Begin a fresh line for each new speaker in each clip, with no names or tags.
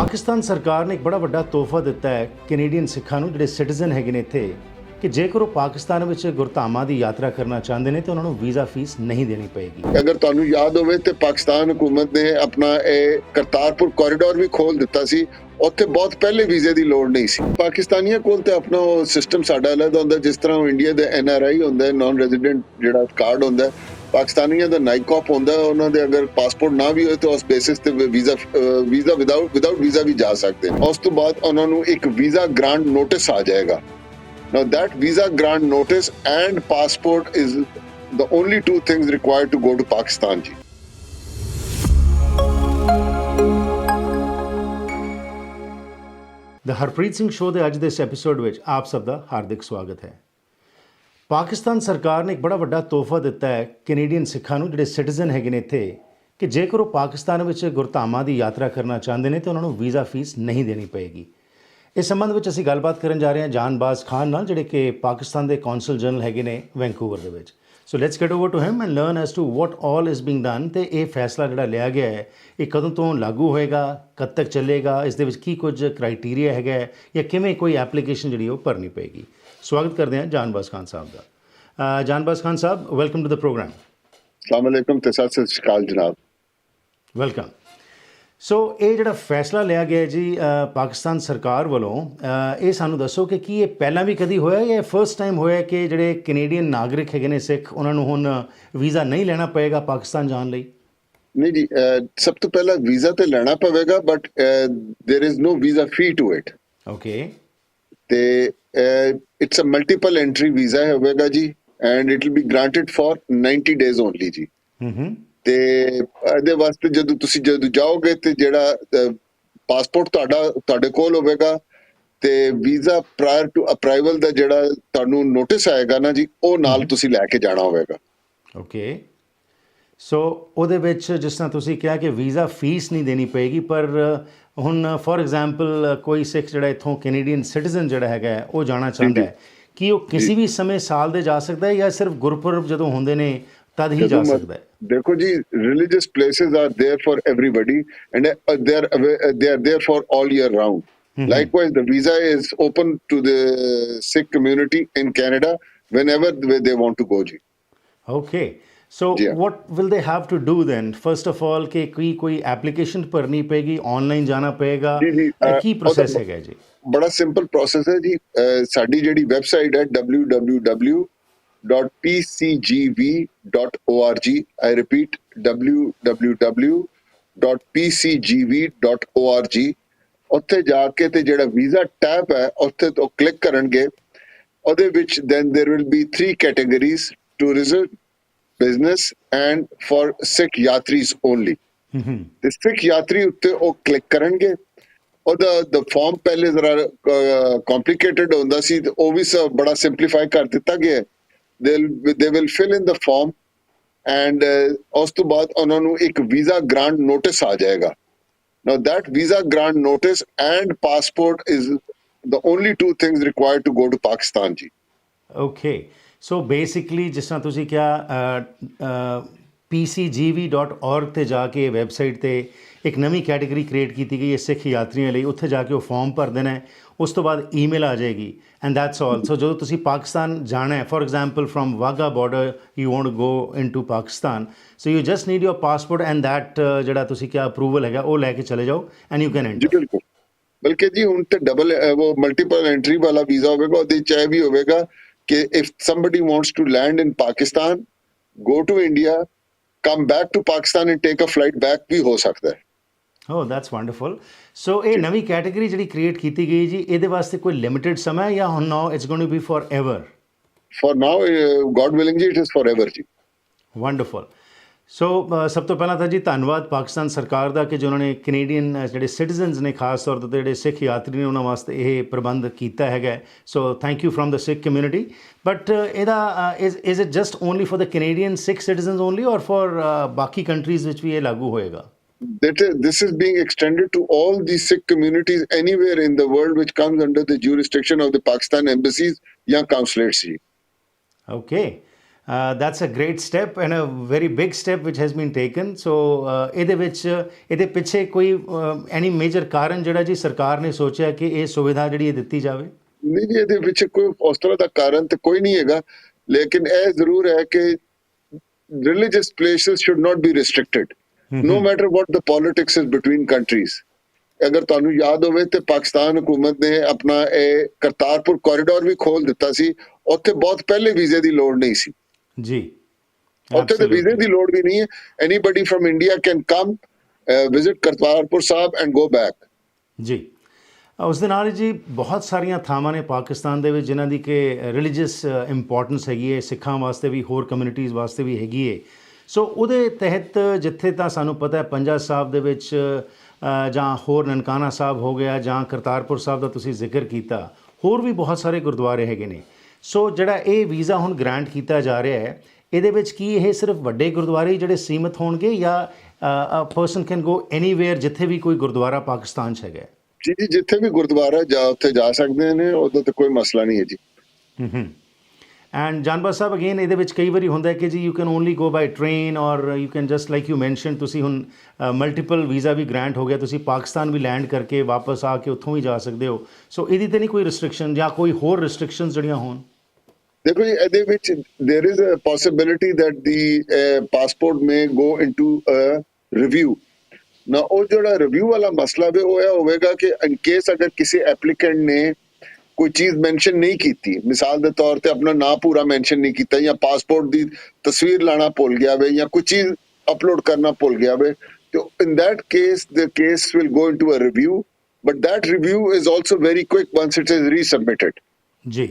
ਪਾਕਿਸਤਾਨ ਸਰਕਾਰ ਨੇ ਇੱਕ ਬੜਾ ਵੱਡਾ ਤੋਹਫਾ ਦਿੱਤਾ ਹੈ ਕੈਨੇਡੀਅਨ ਸਿੱਖਾਂ ਨੂੰ, ਜਿਹੜੇ ਸਿਟੀਜ਼ਨ ਹੈਗੇ ਨੇ ਇੱਥੇ, ਕਿ ਜੇਕਰ ਉਹ ਪਾਕਿਸਤਾਨ ਵਿੱਚ ਗੁਰਧਾਮਾਂ ਦੀ ਯਾਤਰਾ ਕਰਨਾ ਚਾਹੁੰਦੇ ਨੇ, ਤਾਂ ਉਹਨਾਂ ਨੂੰ ਵੀਜ਼ਾ ਫੀਸ ਨਹੀਂ ਦੇਣੀ ਪਏਗੀ।
ਅਗਰ ਤੁਹਾਨੂੰ ਯਾਦ ਹੋਵੇ ਤੇ ਪਾਕਿਸਤਾਨ ਹਕੂਮਤ ਨੇ ਆਪਣਾ ਇਹ ਕਰਤਾਰਪੁਰ ਕੋਰੀਡੋਰ ਵੀ ਖੋਲ ਦਿੱਤਾ ਸੀ। ਉੱਥੇ ਬਹੁਤ ਪਹਿਲੇ ਵੀਜ਼ੇ ਦੀ ਲੋੜ ਨਹੀਂ ਸੀ। ਪਾਕਿਸਤਾਨੀਆਂ ਕੋਲ ਤੇ ਆਪਣਾ ਉਹ ਸਿਸਟਮ ਸਾਡਾ ਅਲੱਗ ਹੁੰਦਾ, ਜਿਸ ਤਰ੍ਹਾਂ ਉਹ ਇੰਡੀਆ ਦੇ ਐਨ ਆਰ ਆਈ ਹੁੰਦਾ ਨਾਨ ਰੈਜ਼ੀਡੈਂਟ ਜਿਹੜਾ ਕਾਰਡ ਹੁੰਦਾ ਪਾਕਿਸਤਾਨੀਆਂ ਦਾ ਨਾਈਕॉप ਹੁੰਦਾ ਹੈ, ਉਹਨਾਂ ਦੇ ਅਗਰ ਪਾਸਪੋਰਟ ਨਾ ਵੀ ਹੋਏ ਤਾਂ ਉਸ ਬੇਸਿਸ ਤੇ visa visa without without visa ਵੀ ਜਾ ਸਕਦੇ ਨੇ ਉਸ ਤੋਂ ਬਾਅਦ ਉਹਨਾਂ ਨੂੰ ਇੱਕ ਵੀਜ਼ਾ ਗ੍ਰਾਂਟ ਨੋਟਿਸ ਆ ਜਾਏਗਾ Now that visa grant notice and passport is the only two things required to go to Pakistan. Ji.
The Harpreet Singh show ਦੇ ਅੱਜ ਦੇ ਇਸ ਐਪੀਸੋਡ ਵਿੱਚ ਆਪ ਸਭ ਦਾ ਹਾਰਦਿਕ ਸਵਾਗਤ ਹੈ ਪਾਕਿਸਤਾਨ ਸਰਕਾਰ ਨੇ ਇੱਕ ਬੜਾ ਵੱਡਾ ਤੋਹਫਾ ਦਿੱਤਾ ਹੈ ਕੈਨੇਡੀਅਨ ਸਿੱਖਾਂ ਨੂੰ, ਜਿਹੜੇ ਸਿਟੀਜ਼ਨ ਹੈਗੇ ਨੇ ਇੱਥੇ, ਕਿ ਜੇਕਰ ਉਹ ਪਾਕਿਸਤਾਨ ਵਿੱਚ ਗੁਰਧਾਮਾਂ ਦੀ ਯਾਤਰਾ ਕਰਨਾ ਚਾਹੁੰਦੇ ਨੇ, ਤਾਂ ਉਹਨਾਂ ਨੂੰ ਵੀਜ਼ਾ ਫੀਸ ਨਹੀਂ ਦੇਣੀ ਪਏਗੀ। ਇਸ ਸੰਬੰਧ ਵਿੱਚ ਅਸੀਂ ਗੱਲਬਾਤ ਕਰਨ ਜਾ ਰਹੇ ਹਾਂ ਜਾਨਬਾਜ਼ ਖਾਨ ਨਾਲ, ਜਿਹੜੇ ਕਿ ਪਾਕਿਸਤਾਨ ਦੇ ਕੌਂਸਲ ਜਨਰਲ ਹੈਗੇ ਨੇ ਵੈਂਕੂਵਰ ਦੇ ਵਿੱਚ। So let's get over to him and learn as to what all is being done ਤੇ ਇਹ ਫੈਸਲਾ ਜਿਹੜਾ ਲਿਆ ਗਿਆ ਹੈ, ਇਹ ਕਦੋਂ ਤੋਂ ਲਾਗੂ ਹੋਏਗਾ, ਕਦ ਤੱਕ ਚੱਲੇਗਾ, ਇਸ ਦੇ ਵਿੱਚ ਕੀ ਕੁਝ ਕ੍ਰਾਈਟੇਰੀਆ ਹੈਗਾ ਜਾਂ ਕਿਵੇਂ ਕੋਈ ਐਪਲੀਕੇਸ਼ਨ ਜਿਹੜੀ ਉਹ ਭਰਨੀ ਪਏਗੀ। ਸਵਾਗਤ ਕਰਦੇ ਹਾਂ ਜਾਨਬਾਜ਼ ਖਾਨ ਸਾਹਿਬ ਦਾ ਅ, ਜਾਨਬਾਜ਼ ਖਾਨ ਸਾਹਿਬ welcome to the program
Assalamu alaikum te sat sri akal janab.
Welcome ਸੋ ਇਹ ਜਿਹੜਾ ਫੈਸਲਾ ਲਿਆ ਗਿਆ ਹੈ ਜੀ ਅ, ਪਾਕਿਸਤਾਨ ਸਰਕਾਰ ਵੱਲੋਂ ਅ, ਇਹ ਸਾਨੂੰ ਦੱਸੋ ਕਿ ਕੀ ਇਹ ਪਹਿਲਾਂ ਵੀ ਕਦੀ ਹੋਇਆ ਜਾਂ ਫਰਸਟ ਟਾਈਮ ਹੋਇਆ ਕਿ ਜਿਹੜੇ ਕੈਨੇਡੀਅਨ ਨਾਗਰਿਕ ਹੈਗੇ ਨੇ ਸਿੱਖ ਉਹਨਾਂ ਨੂੰ ਹੁਣ ਵੀਜ਼ਾ ਨਹੀਂ ਲੈਣਾ ਪਏਗਾ ਪਾਕਿਸਤਾਨ ਜਾਣ ਲਈ
ਨਹੀਂ ਜੀ ਅਹ, ਸਭ ਤੋਂ ਪਹਿਲਾਂ ਵੀਜ਼ਾ ਤੇ ਲੈਣਾ ਪਵੇਗਾ but there is no visa fee to it
okay
ਤੇ it's a multiple entry visa ਹੋਵੇਗਾ ਜੀ and it will be granted for 90 days only ਜੀ
ਹੂੰ ਹੂੰ
ਤੇ ਇਹਦੇ ਵਾਸਤੇ ਜਦੋਂ ਤੁਸੀਂ ਜਦੋਂ ਜਾਓਗੇ ਤੇ ਜਿਹੜਾ ਪਾਸਪੋਰਟ ਤੁਹਾਡਾ ਤੁਹਾਡੇ ਕੋਲ ਹੋਵੇਗਾ ਤੇ ਵੀਜ਼ਾ ਪ੍ਰਾਇਰ ਟੂ ਅਪਰਾਈਵਲ ਦਾ ਜਿਹੜਾ ਤੁਹਾਨੂੰ ਨੋਟਿਸ ਆਏਗਾ ਨਾ ਜੀ ਉਹ ਨਾਲ ਤੁਸੀਂ ਲੈ ਕੇ ਜਾਣਾ ਹੋਵੇਗਾ।
ਓਕੇ ਸੋ ਉਹਦੇ ਵਿੱਚ ਜਿਸ ਤਰ੍ਹਾਂ ਤੁਸੀਂ ਕਿਹਾ ਕਿ ਵੀਜ਼ਾ ਫੀਸ ਨਹੀਂ ਦੇਣੀ ਪਏਗੀ ਪਰ ਹੁਣ ਫੋਰ ਐਗਜ਼ਾਮਪਲ ਕੋਈ ਸਿੱਖ ਜਿਹੜਾ ਇੱਥੋਂ ਕੈਨੇਡੀਅਨ ਸਿਟੀਜ਼ਨ ਜਿਹੜਾ ਹੈਗਾ ਉਹ ਜਾਣਾ ਚਾਹੁੰਦਾ ਹੈ ਕਿ ਉਹ ਕਿਸੇ ਵੀ ਸਮੇਂ ਸਾਲ ਦੇ ਜਾ ਸਕਦਾ ਹੈ ਜਾਂ ਸਿਰਫ ਗੁਰਪੁਰਬ ਜਦੋਂ ਹੁੰਦੇ ਨੇ ਤਦ ਹੀ ਜਾ ਸਕਦਾ ਹੈ
ਦੇਖੋ ਜੀ there for everybody and uh, they are awa- uh, they are there for all year round likewise the visa is open to the sikh community in canada whenever they want to go ji
Okay. So
Yeah.
what will they have to do then? First of all, ਕਿ ਕੋਈ ਕੋਈ application ਭਰਨੀ ਪਏਗੀ, online ਜਾਣਾ ਪਏਗਾ। ਕੀ process ਹੈਗਾ ਜੀ?
ਬੜਾ ਸਿੰਪਲ ਪ੍ਰੋਸੈਸ ਹੈ ਜੀ ਸਾਡੀ ਜਿਹੜੀ ਵੈਬਸਾਈਟ ਹੈ www.pcgv.org ਆਈ ਰਿਪੀਟ www.pcgv.org ਉੱਥੇ ਜਾ ਕੇ ਤੇ ਜਿਹੜਾ ਵੀਜ਼ਾ ਟੈਬ ਹੈ ਉੱਥੇ ਤੋਂ ਕਲਿੱਕ ਕਰਨਗੇ ਉਹਦੇ ਵਿੱਚ then there will be three categories tourism business and for ਸਿੱਖ
ਹੂੰ ਹੂੰ
ਤੇ ਸਿੱਖ ਯਾਤਰੀ ਉੱਤੇ ਉਹ ਕਲਿੱਕ ਕਰਨਗੇ ਉਹਦਾ ਦ ਫਾਰਮ ਪਹਿਲੇ ਜ਼ਰਾ ਕੰਪਲਿਕੇਟਡ ਹੁੰਦਾ ਸੀ ਤੇ ਉਹ ਵੀ ਸਭ ਬੜਾ ਸਿੰਪਲੀਫਾਈ ਕਰ ਦਿੱਤਾ ਗਿਆ they they will fill in the form and ਉਸ ਤੋਂ ਬਾਅਦ ਉਹਨਾਂ ਨੂੰ ਇੱਕ ਵੀਜ਼ਾ ਗ੍ਰਾਂਟ ਨੋਟਿਸ ਆ ਜਾਏਗਾ now that visa grant notice and passport is the only two things required to go to pakistan ji.
Okay so basically ਜਿਸ ਤਰ੍ਹਾਂ ਤੁਸੀਂ ਕਿਹਾ pcgv.org ਤੇ ਜਾ ਕੇ ਵੈਬਸਾਈਟ ਤੇ ਇੱਕ ਨਵੀਂ ਕੈਟਾਗਰੀ ਕ੍ਰੀਏਟ ਕੀਤੀ ਗਈ ਹੈ ਸਿੱਖ ਯਾਤਰੀਆਂ ਲਈ। ਉੱਥੇ ਜਾ ਕੇ ਉਹ ਫਾਰਮ ਭਰ ਦੇਣਾ ਹੈ। ਉਸ ਤੋਂ ਬਾਅਦ ਈਮੇਲ ਆ ਜਾਏਗੀ। ਐਂਡ ਦੈਟਸ ਆਲ ਸੋ ਜਦੋਂ ਤੁਸੀਂ ਪਾਕਿਸਤਾਨ ਜਾਣਾ ਹੈ for example from Wagah border you want go into Pakistan so you just need your passport and that ਜਿਹੜਾ ਤੁਸੀਂ ਕਿਹਾ ਅਪਰੂਵਲ ਹੈਗਾ, ਉਹ ਲੈ ਕੇ ਚਲੇ ਜਾਓ ਐਂਡ ਯੂ ਕੈਨ
ਜੀ
ਐਂਟਰ
ਬਲਕਿ ਜੀ, ਹੁਣ ਤੇ ਡਬਲ ਉਹ ਮਲਟੀਪਲ ਐਂਟਰੀ ਵਾਲਾ ਵੀਜ਼ਾ ਹੋਵੇਗਾ, ਉਹਦੇ ਚਾਹੇ ਵੀ ਹੋਵੇਗਾ if somebody wants to land in Pakistan, go to India, come back to Pakistan and take a flight back ਵੀ ਹੋ ਸਕਦਾ ਹੈ
ਹੋ ਦੈਟਸ ਵੰਡਰਫੁਲ ਸੋ ਇਹ ਨਵੀਂ ਕੈਟਾਗਰੀ ਜਿਹੜੀ ਕ੍ਰੀਏਟ ਕੀਤੀ ਗਈ ਜੀ ਇਹਦੇ ਵਾਸਤੇ ਕੋਈ ਲਿਮਿਟਿਡ ਸਮਾਂ ਹੈ ਜਾਂ ਹੁਣ now it's going to be forever
for now God willing ਜੀ ਇਟ ਇਜ਼ ਫॉर ਐਵਰ ਜੀ
ਵੰਡਰਫੁਲ ਸੋ ਸਭ ਤੋਂ ਪਹਿਲਾਂ ਤਾਂ ਜੀ ਧੰਨਵਾਦ ਪਾਕਿਸਤਾਨ ਸਰਕਾਰ ਦਾ ਕਿ ਜੋ ਉਹਨਾਂ ਨੇ ਕੈਨੇਡੀਅਨ ਜਿਹੜੇ ਸਿਟੀਜ਼ਨਸ ਨੇ ਖਾਸ ਤੌਰ ਤੇ ਜਿਹੜੇ ਸਿੱਖ ਯਾਤਰੀ ਨੇ ਉਹਨਾਂ ਵਾਸਤੇ ਇਹ ਪ੍ਰਬੰਧ ਕੀਤਾ ਹੈਗਾ so thank you from the Sikh community but ਇਹਦਾ is is it just only for the Canadian Sikh citizens only or for ਬਾਕੀ ਕੰਟਰੀਜ਼ ਵਿੱਚ ਵੀ ਇਹ ਲਾਗੂ ਹੋਏਗਾ?
That is, this is being extended to all the sikh communities anywhere in the world which comes under the jurisdiction of the pakistan embassies ਜਾਂ consulates
Uh, that's a great step and a very big step which has been taken. So uh, ਇਹਦੇ ਵਿੱਚ ਇਹਦੇ ਪਿੱਛੇ ਕੋਈ ਐਨੀ major ਕਾਰਨ ਜਿਹੜਾ ਜੀ ਸਰਕਾਰ ਨੇ ਸੋਚਿਆ ਕਿ ਇਹ ਸੁਵਿਧਾ ਜਿਹੜੀ ਇਹ ਦਿੱਤੀ ਜਾਵੇ
ਨਹੀਂ ਜੀ ਇਹਦੇ ਵਿੱਚ ਕੋਈ ਉਸ ਤਰ੍ਹਾਂ ਦਾ ਕਾਰਨ ਤੇ ਕੋਈ ਨਹੀਂ ਹੈਗਾ ਲੇਕਿਨ ਇਹ ਜ਼ਰੂਰ ਹੈ ਕਿ religious places should not be restricted. No matter what the politics is between countries. ਅਗਰ ਤੁਹਾਨੂੰ ਯਾਦ ਹੋਵੇ ਤੇ ਪਾਕਿਸਤਾਨ ਹਕੂਮਤ ਨੇ ਆਪਣਾ ਇਹ ਕਰਤਾਰਪੁਰ ਕੋਰੀਡੋਰ ਵੀ ਖੋਲ ਦਿੱਤਾ ਸੀ ਉੱਥੇ ਬਹੁਤ ਪਹਿਲੇ ਵੀਜ਼ੇ ਦੀ ਲੋੜ ਨਹੀਂ ਸੀ
ਜੀ।
ਉੱਥੇ ਤੇ ਵੀਜ਼ੇ ਦੀ ਲੋੜ ਵੀ ਨਹੀਂ ਹੈ। Anybody from India can come visit Kartarpur Sahib and go back
ਜੀ। ਉਸ ਦੇ ਨਾਲ ਜੀ ਬਹੁਤ ਸਾਰੀਆਂ ਥਾਵਾਂ ਨੇ ਪਾਕਿਸਤਾਨ ਦੇ ਵਿੱਚ ਜਿਨ੍ਹਾਂ ਦੀ ਕਿ ਰਿਲੀਜੀਅਸ ਇੰਪੋਰਟੈਂਸ ਹੈਗੀ ਹੈ ਸਿੱਖਾਂ ਵਾਸਤੇ ਵੀ ਹੋਰ ਕਮਿਊਨਿਟੀਜ਼ ਵਾਸਤੇ ਵੀ ਹੈਗੀ ਹੈ। ਸੋ ਉਹਦੇ ਤਹਿਤ ਜਿੱਥੇ ਤਾਂ ਸਾਨੂੰ ਪਤਾ ਹੈ ਪੰਜਾ ਸਾਹਿਬ ਦੇ ਵਿੱਚ ਜਾਂ ਹੋਰ ਨਨਕਾਣਾ ਸਾਹਿਬ ਹੋ ਗਿਆ ਜਾਂ ਕਰਤਾਰਪੁਰ ਸਾਹਿਬ ਦਾ ਤੁਸੀਂ ਜ਼ਿਕਰ ਕੀਤਾ ਹੋਰ ਵੀ ਬਹੁਤ ਸਾਰੇ ਗੁਰਦੁਆਰੇ ਹੈਗੇ ਨੇ। ਸੋ ਜਿਹੜਾ ਇਹ ਵੀਜ਼ਾ ਹੁਣ ਗ੍ਰਾਂਟ ਕੀਤਾ ਜਾ ਰਿਹਾ ਹੈ ਇਹਦੇ ਵਿੱਚ ਕੀ ਇਹ ਸਿਰਫ ਵੱਡੇ ਗੁਰਦੁਆਰੇ ਹੀ ਜਿਹੜੇ ਸੀਮਿਤ ਹੋਣਗੇ ਜਾਂ a person can go anywhere ਜਿੱਥੇ ਵੀ ਕੋਈ ਗੁਰਦੁਆਰਾ ਪਾਕਿਸਤਾਨ 'ਚ ਹੈਗਾ ਹੈ?
ਜੀ ਜੀ ਜਿੱਥੇ ਵੀ ਗੁਰਦੁਆਰਾ ਜਾ ਉੱਥੇ ਜਾ ਸਕਦੇ ਨੇ ਉਹਦਾ ਤੇ ਕੋਈ ਮਸਲਾ ਨਹੀਂ ਹੈ ਜੀ।
ਹੂੰ ਐਂਡ ਜਾਨਬਾ ਸਾਹਿਬ ਅਗੇਨ ਇਹਦੇ ਵਿੱਚ ਕਈ ਵਾਰੀ ਹੁੰਦਾ ਹੈ ਕਿ ਜੀ you can only go by train or you can just like you mention ਤੁਸੀਂ ਹੁਣ ਮਲਟੀਪਲ ਵੀਜ਼ਾ ਵੀ ਗ੍ਰਾਂਟ ਹੋ ਗਿਆ ਤੁਸੀਂ ਪਾਕਿਸਤਾਨ ਵੀ ਲੈਂਡ ਕਰਕੇ ਵਾਪਸ ਆ ਕੇ ਉੱਥੋਂ ਵੀ ਜਾ ਸਕਦੇ ਹੋ। ਸੋ ਇਹਦੀ ਤੇ ਨਹੀਂ ਕੋਈ ਰਿਸਟ੍ਰਿਕਸ਼ਨ ਜਾਂ ਕੋਈ ਹੋਰ ਰਿਸਟ੍ਰਿਕਸ਼ਨਸ ਜਿਹੜੀਆਂ ਹੋਣ?
ਦੇਖੋ ਜੀ ਇਹਦੇ ਵਿੱਚ there is a possibility that the passport may go into a review ਨਾ ਉਹ ਜਿਹੜਾ ਰਿਵਿਊ ਵਾਲਾ ਮਸਲਾ ਵੀ ਹੋਇਆ ਹੋਵੇਗਾ ਕਿ ਇਨ ਕੇਸ ਅਗਰ ਕਿਸੇ ਐਪਲੀਕੈਂਟ ਨੇ ਕੋਈ ਚੀਜ਼ ਮੈਂਸ਼ਨ ਨਹੀਂ ਕੀਤੀ ਮਿਸਾਲ ਦੇ ਤੌਰ ਤੇ ਆਪਣਾ ਨਾਂ ਪੂਰਾ ਮੈਂਸ਼ਨ ਨਹੀਂ ਕੀਤਾ ਜਾਂ ਪਾਸਪੋਰਟ ਦੀ ਤਸਵੀਰ ਲਾਣਾ ਭੁੱਲ ਗਿਆ ਵੇ ਜਾਂ ਕੋਈ ਚੀਜ਼ ਅਪਲੋਡ ਕਰਨਾ ਭੁੱਲ ਗਿਆ ਵੇ ਤੇ in that case the case will go into a review but that review is also very quick once it is resubmitted
ਜੀ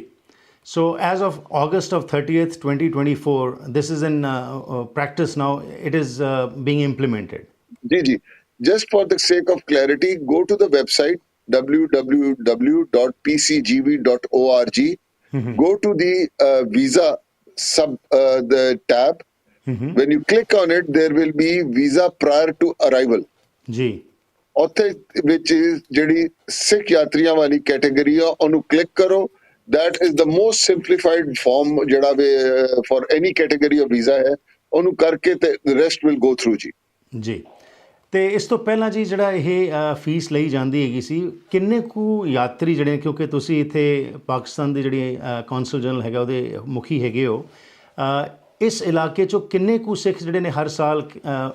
So as of August of 30th, 2024, this is in uh, uh, practice now. It is uh, being implemented.
Ji, ji. Just for the sake of clarity, go to the website www.pcgv.org. Go to the uh, visa sub uh, the tab. When you click on it, there will be visa prior to arrival.
ਜੀ
ਉੱਥੇ ਵਿੱਚ ਜਿਹੜੀ ਸਿੱਖ ਯਾਤਰੀਆਂ ਵਾਲੀ category ਆ ਉਹਨੂੰ click ਕਰੋ that is the most simplified form ਜਿਹੜਾ ਵੀ for any category of visa ਹੈ, ਉਹਨੂੰ ਕਰਕੇ ਤੇ rest will go through ਜੀ।
ਜੀ। ਤੇ ਇਸ ਤੋਂ ਪਹਿਲਾਂ ਜੀ ਜਿਹੜਾ ਇਹ ਫੀਸ ਲਈ ਜਾਂਦੀ ਹੈਗੀ ਸੀ, ਕਿੰਨੇ ਕੁ ਯਾਤਰੀ ਜਿਹੜੇ ਕਿਉਂਕਿ ਤੁਸੀਂ ਇੱਥੇ ਪਾਕਿਸਤਾਨ ਦੇ ਜਿਹੜੇ ਕੌਂਸਲ ਜਨਰਲ ਹੈਗਾ, ਉਹਦੇ ਮੁਖੀ ਹੈਗੇ ਹੋ ਇਸ ਇਲਾਕੇ ਚੋਂ ਕਿੰਨੇ ਕੁ ਸਿੱਖ ਜਿਹੜੇ ਨੇ ਹਰ ਸਾਲ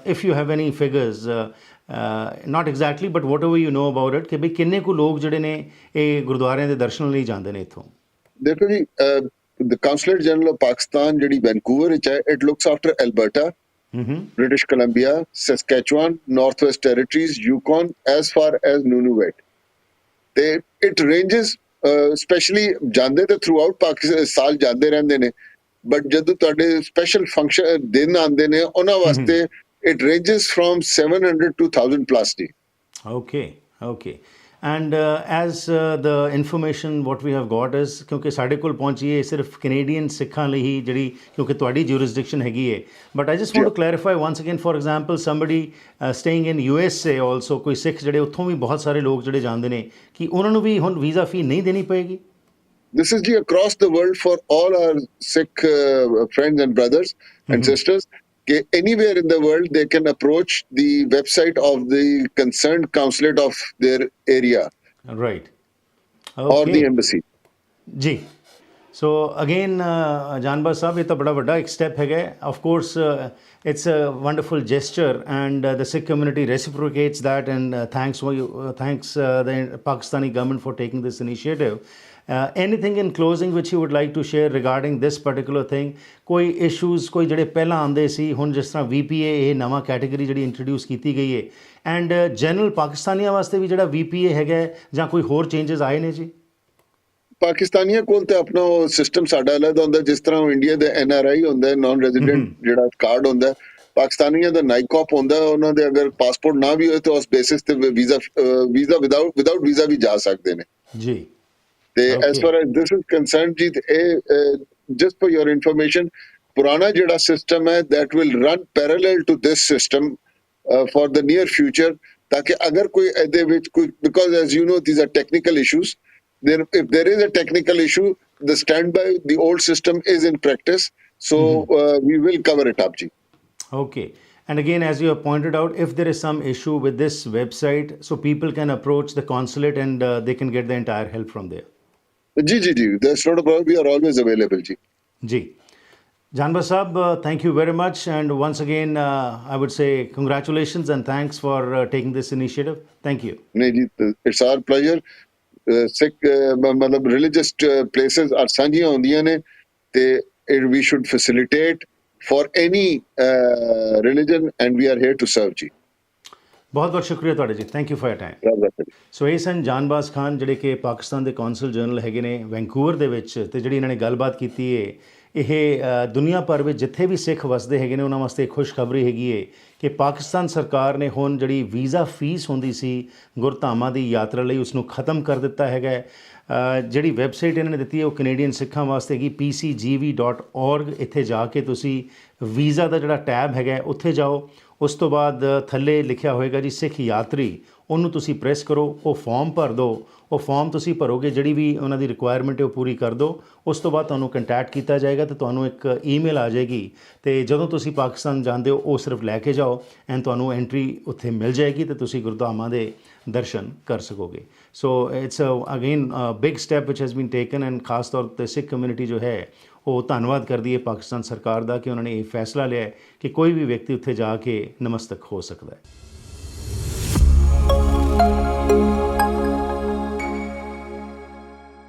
if you have any figures not exactly but whatever you know about it ਕਿ ਬਈ ਕਿੰਨੇ ਕੁ ਲੋਕ ਜਿਹੜੇ ਨੇ ਇਹ ਗੁਰਦੁਆਰਿਆਂ ਦੇ ਦਰਸ਼ਨ ਲਈ ਜਾਂਦੇ ਨੇ ਇੱਥੋਂ?
ਦੇਖੋ ਜੀ the consulate general of Pakistan ਜਿਹੜੀ ਵੈਨਕੂਵਰ ਵਿੱਚ ਹੈ ਇਟ ਲੁਕਸ ਆਫਟਰ ਐਲਬਰਟਾ
ਹੂੰ ਹੂੰ
British Columbia, Saskatchewan, Northwest Territories, Yukon, as far as Nunavut. ਤੇ ਇਟ ਰੇਂਜਸ ਸਪੈਸ਼ਲੀ ਜਾਂਦੇ ਤੇ ਥਰੂ ਆਊਟ ਪਾਕਿਸਤਾਨ ਸਾਲ ਜਾਂਦੇ ਰਹਿੰਦੇ ਨੇ ਬਟ ਜਦੋਂ ਤੁਹਾਡੇ ਸਪੈਸ਼ਲ ਫੰਕਸ਼ਨ ਦਿਨ ਆਉਂਦੇ ਨੇ ਉਹਨਾਂ ਵਾਸਤੇ it ranges from 700 to 1000 plus ਜੀ
Okay, okay. And as uh, the information what we have got is ਕਿਉਂਕਿ ਸਾਡੇ ਕੋਲ ਪਹੁੰਚੀ ਹੈ ਸਿਰਫ ਕੈਨੇਡੀਅਨ ਸਿੱਖਾਂ ਲਈ ਹੀ ਜਿਹੜੀ ਕਿਉਂਕਿ ਤੁਹਾਡੀ ਜੁਰਿਸਡਿਕਸ਼ਨ ਹੈਗੀ ਹੈ but I just want to clarify once again for example somebody staying in U S A also ਕੋਈ ਸਿੱਖ ਜਿਹੜੇ ਉੱਥੋਂ ਵੀ ਬਹੁਤ ਸਾਰੇ ਲੋਕ ਜਿਹੜੇ ਜਾਂਦੇ ਨੇ ਕਿ ਉਹਨਾਂ ਨੂੰ ਵੀ ਹੁਣ ਵੀਜ਼ਾ ਫੀ ਨਹੀਂ ਦੇਣੀ ਪਏਗੀ
This is the across the world for all our Sikh uh, friends and brothers and sisters. Okay, anywhere in the world, they can approach the website of the concerned consulate of their area
right
or the embassy.
ਜੀ ਸੋ again ਜਾਨਬਾ ਸਾਹਿਬ ਇਹ ਤਾਂ ਬੜਾ ਵੱਡਾ ਇੱਕ step ਹੈਗਾ of course It's a wonderful gesture and the Sikh community reciprocates that and uh, thanks for you uh, thanks uh, the pakistani government for taking this initiative uh, anything in closing which you would like to share regarding this particular thing ਕੋਈ issues ਕੋਈ ਜਿਹੜੇ ਪਹਿਲਾਂ ਆਉਂਦੇ ਸੀ ਹੁਣ ਜਿਸ ਤਰ੍ਹਾਂ VPA ਇਹ ਨਵਾਂ ਕੈਟਾਗਰੀ ਜਿਹੜੀ ਇੰਟਰੋਡਿਊਸ ਕੀਤੀ ਗਈ ਹੈ ਐਂਡ ਜਨਰਲ ਪਾਕਿਸਤਾਨੀਆਂ ਵਾਸਤੇ ਵੀ ਜਿਹੜਾ VPA ਹੈਗਾ ਹੈ, ਜਾਂ ਕੋਈ ਹੋਰ ਚੇਂਜਸ ਆਏ ਨੇ ਜੀ
ਪਾਕਿਸਤਾਨੀਆਂ ਕੋਲ ਤੇ ਆਪਣਾ ਸਿਸਟਮ ਸਾਡਾ ਅਲੱਗ ਹੁੰਦਾ ਜਿਸ ਤਰ੍ਹਾਂ ਉਹ ਇੰਡੀਆ ਦੇ ਐਨ ਆਰ ਆਈ ਹੁੰਦਾ ਨਾਨ ਰੈਜ਼ੀਡੈਂਟ ਜਿਹੜਾ ਕਾਰਡ ਹੁੰਦਾ ਪਾਕਿਸਤਾਨੀਆਂ ਦਾ ਨਾਈਕੋਪ ਹੁੰਦਾ ਉਹਨਾਂ ਦੇ ਅਗਰ ਪਾਸਪੋਰਟ ਨਾ ਵੀ ਹੋਏ ਤਾਂ ਉਸ ਬੇਸਿਸ ਤੇ visa visa without without visa ਵੀ ਜਾ ਸਕਦੇ ਨੇ।
ਜੀ।
ਤੇ as far as this is concerned ਜੀ ਇਹ ਜਸਟ ਫॉर ਯੋਰ ਇਨਫੋਰਮੇਸ਼ਨ ਪੁਰਾਣਾ ਜਿਹੜਾ ਸਿਸਟਮ ਹੈ that will run parallel to this system for the near future ਤਾਂ ਕਿ ਅਗਰ ਕੋਈ ਇਹਦੇ ਵਿੱਚ ਕੋਈ because as you know these are technical issues there, if there is a technical issue, the standby, the old system is in practice. So mm-hmm. uh, we will cover it up, G.
Okay. And again, as you have pointed out, if there is some issue with this website, so people can approach the consulate and uh, they can get the entire help from there.
Ji, ji, ji. That's not a problem. We are always available, Ji.
Ji. Janba Saab, uh, thank you very much. And once again, uh, I would say congratulations and thanks for uh, taking this initiative. Thank you.
It's our pleasure. Sikh ਮਤਲਬ religious places are ਸਾਂਝੀਆਂ ਹੁੰਦੀਆਂ ਨੇ ਤੇ ਵੀ should facilitate for any religion and we are here to serve ਜੀ
ਬਹੁਤ ਬਹੁਤ ਸ਼ੁਕਰੀਆ ਤੁਹਾਡੇ ਜੀ। Thank you for
your time
so ਇਹ ਸਨ ਜਾਨਬਾਜ਼ ਖਾਨ ਜਿਹੜੇ ਕਿ ਪਾਕਿਸਤਾਨ ਦੇ ਕੌਂਸਲ ਜਨਰਲ ਹੈਗੇ ਨੇ ਵੈਂਕੂਵਰ ਦੇ ਵਿੱਚ ਤੇ ਜਿਹੜੀ ਇਹਨਾਂ ਨੇ ਗੱਲਬਾਤ ਕੀਤੀ ਹੈ ਇਹ ਦੁਨੀਆ ਭਰ ਵਿੱਚ ਜਿੱਥੇ ਵੀ ਸਿੱਖ ਵਸਦੇ ਹੈਗੇ ਨੇ ਉਹਨਾਂ ਵਾਸਤੇ ਖੁਸ਼ਖਬਰੀ ਹੈਗੀ ਹੈ ਕਿ ਪਾਕਿਸਤਾਨ ਸਰਕਾਰ ਨੇ ਹੁਣ ਜਿਹੜੀ ਵੀਜ਼ਾ ਫੀਸ ਹੁੰਦੀ ਸੀ ਗੁਰਧਾਮਾਂ ਦੀ ਯਾਤਰਾ ਲਈ ਉਸ ਨੂੰ ਖਤਮ ਕਰ ਦਿੱਤਾ ਹੈਗਾ ਜਿਹੜੀ ਵੈਬਸਾਈਟ ਇਹਨਾਂ ਨੇ ਦਿੱਤੀ ਹੈ, ਉਹ ਕੈਨੇਡੀਅਨ ਸਿੱਖਾਂ ਵਾਸਤੇ ਹੈਗੀ pcgv.org ਇੱਥੇ ਜਾ ਕੇ ਤੁਸੀਂ ਵੀਜ਼ਾ ਦਾ ਜਿਹੜਾ ਟੈਬ ਹੈਗਾ ਉੱਥੇ ਜਾਓ। ਉਸ ਤੋਂ ਬਾਅਦ ਥੱਲੇ ਲਿਖਿਆ ਹੋਏਗਾ ਜੀ, ਸਿੱਖ ਯਾਤਰੀ ਉਹਨੂੰ ਤੁਸੀਂ ਪ੍ਰੈਸ ਕਰੋ, ਉਹ ਫਾਰਮ ਭਰ ਦਿਓ ਉਹ ਫਾਰਮ ਤੁਸੀਂ ਭਰੋਗੇ, ਜਿਹੜੀ ਵੀ ਉਹਨਾਂ ਦੀ ਰਿਕੁਆਇਰਮੈਂਟ ਹੈ ਉਹ ਪੂਰੀ ਕਰ ਦਿਓ ਉਸ ਤੋਂ ਬਾਅਦ ਤੁਹਾਨੂੰ ਕੰਟੈਕਟ ਕੀਤਾ ਜਾਏਗਾ ਤੇ ਤੁਹਾਨੂੰ ਇੱਕ ਈਮੇਲ ਆ ਜਾਏਗੀ। ਤੇ ਜਦੋਂ ਤੁਸੀਂ ਪਾਕਿਸਤਾਨ ਜਾਂਦੇ ਹੋ, ਉਹ ਸਿਰਫ ਲੈ ਕੇ ਜਾਓ ਐਂਡ ਤੁਹਾਨੂੰ ਐਂਟਰੀ ਉੱਥੇ ਮਿਲ ਜਾਏਗੀ ਤੇ ਤੁਸੀਂ ਗੁਰਦੁਆਵਾਂ ਦੇ ਦਰਸ਼ਨ ਕਰ ਸਕੋਗੇ। So it's again big step which has been taken and ਖਾਸ ਤੌਰ ਤੇ ਸਿੱਖ ਕਮਿਊਨਿਟੀ ਜੋ ਹੈ, ਉਹ ਧੰਨਵਾਦ ਕਰਦੀ ਹੈ ਪਾਕਿਸਤਾਨ ਸਰਕਾਰ ਦਾ ਕਿ ਉਹਨਾਂ ਨੇ ਇਹ ਫੈਸਲਾ ਲਿਆ ਕਿ ਕੋਈ ਵੀ ਵਿਅਕਤੀ ਉੱਥੇ ਜਾ ਕੇ ਨਮਸਤਕ ਹੋ ਸਕਦਾ ਹੈ।